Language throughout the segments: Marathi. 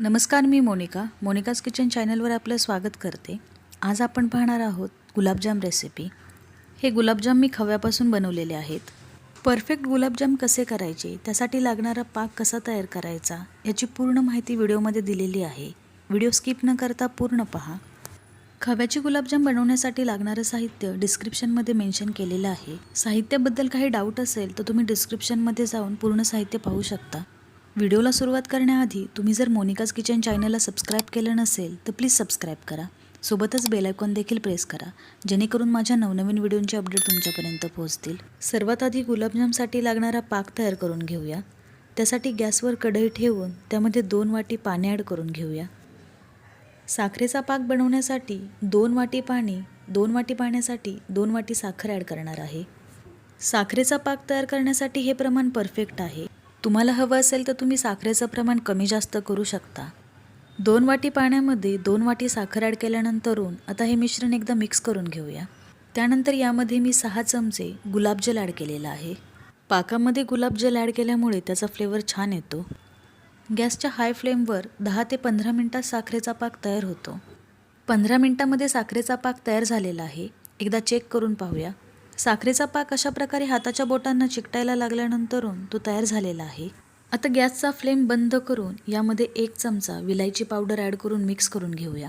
नमस्कार मी मोनिका. मोनिकाज किचन चॅनलवर आपलं स्वागत करते. आज आपण पाहणार आहोत गुलाबजाम रेसिपी. हे गुलाबजाम मी खव्यापासून बनवलेले आहेत. परफेक्ट गुलाबजाम कसे करायचे त्यासाठी लागणारा पाक कसा तयार करायचा याची पूर्ण माहिती व्हिडिओमध्ये दिलेली आहे. व्हिडिओ स्किप न करता पूर्ण पहा. खव्याचे गुलाबजाम बनवण्यासाठी लागणारं साहित्य डिस्क्रिप्शनमध्ये मेन्शन केलेलं आहे. साहित्याबद्दल काही डाऊट असेल तर तुम्ही डिस्क्रिप्शनमध्ये जाऊन पूर्ण साहित्य पाहू शकता. व्हिडिओला सुरुवात करण्याआधी तुम्ही जर मोनिकाज किचन चॅनलला सबस्क्राईब केलं नसेल तर प्लीज सबस्क्राईब करा. सोबतच बेल आयकॉन देखील प्रेस करा जेणेकरून माझ्या नवनवीन व्हिडिओंचे अपडेट तुमच्यापर्यंत पोहोचतील. सर्वात आधी गुलाबजामसाठी लागणारा पाक तयार करून घेऊया. त्यासाठी गॅसवर कढई ठेवून त्यामध्ये दोन वाटी पाणी ॲड करून घेऊया. साखरेचा पाक बनवण्यासाठी दोन वाटी पाणी दोन वाटी पाण्यासाठी दोन वाटी साखर ॲड करणार आहे. साखरेचा पाक तयार करण्यासाठी हे प्रमाण परफेक्ट आहे. तुम्हाला हवं असेल तर तुम्ही साखरेचं प्रमाण कमी जास्त करू शकता. दोन वाटी पाण्यामध्ये दोन वाटी साखर ॲड केल्यानंतरून आता हे मिश्रण एकदा मिक्स करून घेऊया. त्यानंतर यामध्ये मी सहा चमचे गुलाबजल ॲड केलेला आहे. पाकामध्ये गुलाबजल ॲड केल्यामुळे त्याचा फ्लेवर छान येतो. गॅसच्या हाय फ्लेमवर दहा ते पंधरा मिनटात साखरेचा पाक तयार होतो. पंधरा मिनटामध्ये साखरेचा पाक तयार झालेला आहे. एकदा चेक करून पाहूया. साखरेचा पाक अशा प्रकारे हाताच्या बोटांना चिकटायला लागल्यानंतरून तो तयार झालेला आहे. आता गॅसचा फ्लेम बंद करून यामध्ये एक चमचा विलायची पावडर ॲड करून मिक्स करून घेऊया.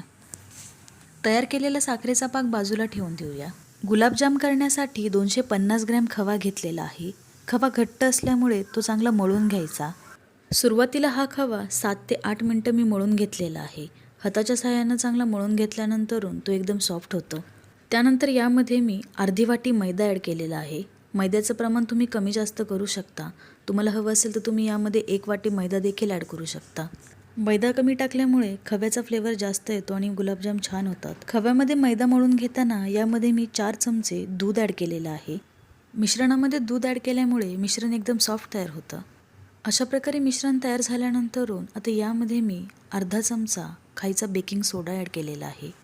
तयार केलेला साखरेचा पाक बाजूला ठेवून देऊया. गुलाबजाम करण्यासाठी दोनशे पन्नास ग्रॅम खवा घेतलेला आहे. खवा घट्ट असल्यामुळे तो चांगला मळून घ्यायचा. सुरुवातीला हा खवा सात ते आठ मिनटं मी मळून घेतलेला आहे. हाताच्या सहाय्यानं चांगला मळून घेतल्यानंतरून तो एकदम सॉफ्ट होतो. त्यानंतर यामध्ये मी अर्धी वाटी मैदा ॲड केलेला आहे. मैद्याचं प्रमाण तुम्ही कमी जास्त करू शकता. तुम्हाला हवं असेल तर तुम्ही यामध्ये एक वाटी मैदा देखील ॲड करू शकता. मैदा कमी टाकल्यामुळे खव्याचा फ्लेवर जास्त येतो आणि गुलाबजाम छान होतात. खव्यामध्ये मैदा मळून घेताना यामध्ये मी चार चमचे दूध ॲड केलेलं आहे. मिश्रणामध्ये दूध ॲड केल्यामुळे मिश्रण एकदम सॉफ्ट तयार होतं. अशा प्रकारे मिश्रण तयार झाल्यानंतरून आता यामध्ये मी अर्धा चमचा खायचा बेकिंग सोडा ॲड केलेला आहे.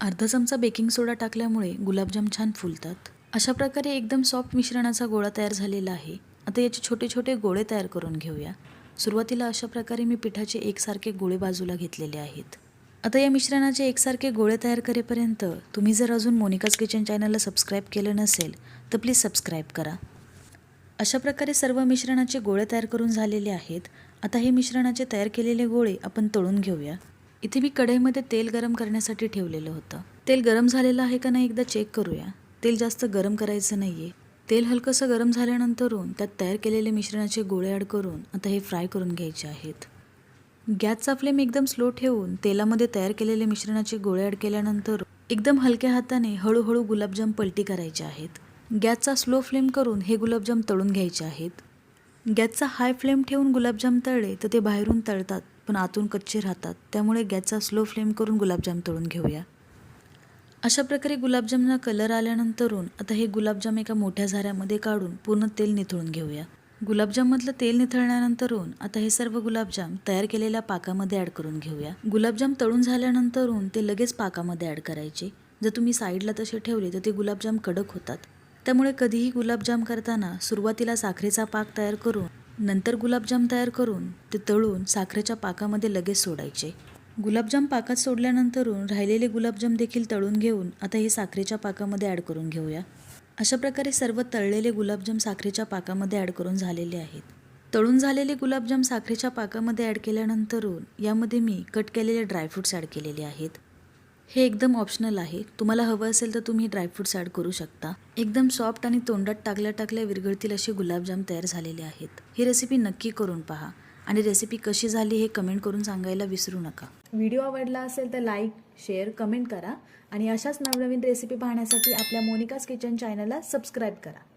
अर्धा चमचा बेकिंग सोडा टाकल्यामुळे गुलाबजाम छान फुलतात. अशा प्रकारे एकदम सॉफ्ट मिश्रणाचा गोळा तयार झालेला आहे. आता याचे छोटे छोटे गोळे तयार करून घेऊया. सुरुवातीला अशा प्रकारे मी पिठाचे एकसारखे गोळे बाजूला घेतलेले आहेत. आता या मिश्रणाचे एकसारखे गोळे तयार करेपर्यंत तुम्ही जर अजून मोनिकाज किचन चॅनलला सबस्क्राईब केलं नसेल तर प्लीज सबस्क्राईब करा. अशा प्रकारे सर्व मिश्रणाचे गोळे तयार करून झालेले आहेत. आता हे मिश्रणाचे तयार केलेले गोळे आपण तळून घेऊया. इथे मी कढईमध्ये तेल गरम करण्यासाठी ठेवलेलं होतं. तेल गरम झालेलं आहे का नाही एकदा चेक करूया. तेल जास्त गरम करायचं नाही आहे तेल हलकंसं गरम झाल्यानंतरून त्यात तयार केलेले मिश्रणाचे गोळे ॲड करून आता हे फ्राय करून घ्यायचे आहेत. गॅसचा फ्लेम एकदम स्लो ठेवून तेलामध्ये तयार केलेले मिश्रणाचे गोळे ॲड केल्यानंतर एकदम हलक्या हाताने हळूहळू गुलाबजाम पलटी करायचे आहेत. गॅसचा स्लो फ्लेम करून हे गुलाबजाम तळून घ्यायचे आहेत. गॅसचा हाय फ्लेम ठेवून गुलाबजाम तळले तर ते बाहेरून तळतात. पण आतून कच्चे राहतात. त्यामुळे गॅसचा स्लो फ्लेम करून गुलाबजाम तळून घेऊया. अशा प्रकारे गुलाबजामना कलर आल्यानंतरून आता हे गुलाबजाम एका मोठ्या झाऱ्यामध्ये काढून पूर्ण तेल निथळून घेऊया. गुलाबजाममधलं तेल निथळल्यानंतरून आता हे सर्व गुलाबजाम तयार केलेल्या पाकामध्ये ॲड करून घेऊया. गुलाबजाम तळून झाल्यानंतरून ते लगेच पाकामध्ये ॲड करायचे. जर तुम्ही साईडला तसे ठेवले तर ते गुलाबजाम कडक होतात. त्यामुळे कधीही गुलाबजाम करताना सुरुवातीला साखरेचा पाक तयार करून नंतर गुलाबजाम तयार करून ते तळून साखरेच्या पाकामध्ये लगेच सोडायचे. गुलाबजाम पाकात सोडल्यानंतरून राहिलेले गुलाबजाम देखील तळून घेऊन आता हे साखरेच्या पाकामध्ये ॲड करून घेऊया. अशा प्रकारे सर्व तळलेले गुलाबजाम साखरेच्या पाकामध्ये ॲड करून झालेले आहेत. तळून झालेले गुलाबजाम साखरेच्या पाकामध्ये ॲड केल्यानंतरून यामध्ये मी कट केलेले ड्रायफ्रूट्स ॲड केलेले आहेत. हे एकदम ऑप्शनल आहे. तुम्हाला हवं असेल तर तुम्ही ड्रायफ्रूट्स ॲड करू शकता. एकदम सॉफ्ट आणि तोंडात टाकल्या टाकल्या विरघळतील असे गुलाबजाम तयार झालेले आहेत. ही रेसिपी नक्की करून पहा. आणि रेसिपी कशी झाली हे कमेंट करून सांगायला विसरू नका. व्हिडिओ आवडला असेल तर लाईक शेअर कमेंट करा. आणि अशाच नवनवीन रेसिपी पाहण्यासाठी आपल्या मोनिकाज किचन चॅनलला सबस्क्राईब करा.